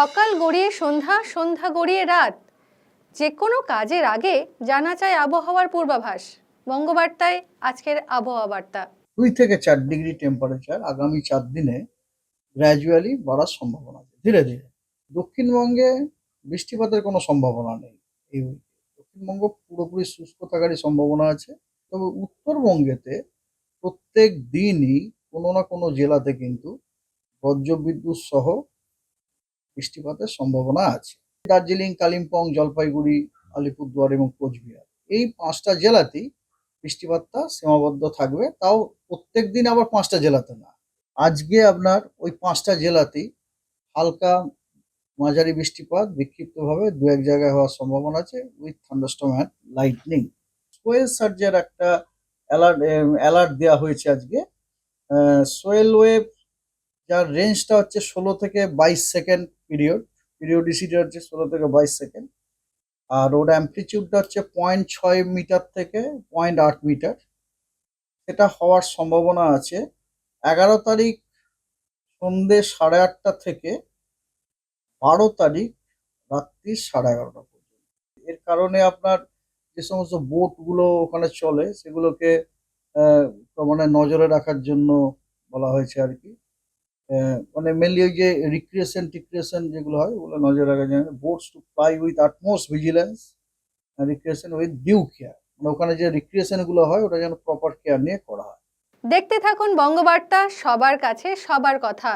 সকাল গড়িয়ে সন্ধ্যা সন্ধ্যা গড়িয়ে রাত। যে কোনো কাজের আগে জানা চায় আবহাওয়ার পূর্বাভাস। বঙ্গবার্তায় আজকের আবহাওয়া বার্তা। দুই থেকে চার ডিগ্রি টেম্পারেচার আগামী চার দিনে গ্র্যাজুয়ালি বাড়ার সম্ভাবনা আছে। ধীরে ধীরে। দক্ষিণবঙ্গে বৃষ্টিপাতের কোনো সম্ভাবনা নেই এই দক্ষিণবঙ্গ পুরোপুরি শুষ্ক থাকারই সম্ভাবনা আছে। তবে উত্তরবঙ্গেতে প্রত্যেক দিনই কোনো না কোনো জেলাতে কিন্তু বজ্রবিদ্যুৎ সহ বৃষ্টিপাতের সম্ভাবনা আছে। দার্জিলিং, কালিম্পং, জলপাইগুড়ি, আলিপুরদুয়ার এবং কোচবিহার। এই পাঁচটা জেলাতেই বৃষ্টিপাতটা সীমাবদ্ধ থাকবে। তাও প্রত্যেক দিন আবার পাঁচটা জেলাতে না। আজকে আপনার ওই পাঁচটা জেলাতেই হালকা মাঝারি বৃষ্টিপাত বিক্ষিপ্তভাবে দু এক জায়গায় হওয়ার সম্ভাবনা আছে with thunderstorm and lightning swell সার্জের একটা অ্যালার্ট অ্যালার্ট দেওয়া হয়েছে আজকে। সোয়েল ওয়েভ যার রেঞ্জটা হচ্ছে ষোলো থেকে বাইশ সেকেন্ড পিরিয়ড পিরিয়ডিসিটি হচ্ছে ষোলো থেকে বাইশ সেকেন্ড আর ওর অ্যাম্পলিচিউডটা হচ্ছে পয়েন্ট ছয় মিটার থেকে পয়েন্ট আট মিটার এটা হওয়ার সম্ভাবনা আছে। এগারো তারিখ সন্ধে সাড়ে আটটা থেকে বারো তারিখ রাত্রি সাড়ে এগারোটা পর্যন্ত। এর কারণে আপনার যে সমস্ত বোটগুলো ওখানে চলে, সেগুলোকে মানে নজরে রাখার জন্য বলা হয়েছে আর কি। মানে মেনলি ওই যে রিক্রিয়েশন টিক্রিয়েশন যেগুলো হয়, ওগুলো নজর রাখা যায় boats to ply with utmost vigilance recreation with due care মানে ওখানে যে রিক্রিয়েশনগুলো হয়, ওটা যেন প্রপার কেয়ার নিয়ে করা হয়। দেখতে থাকুন বঙ্গবার্তা, সবার কাছে সবার কথা।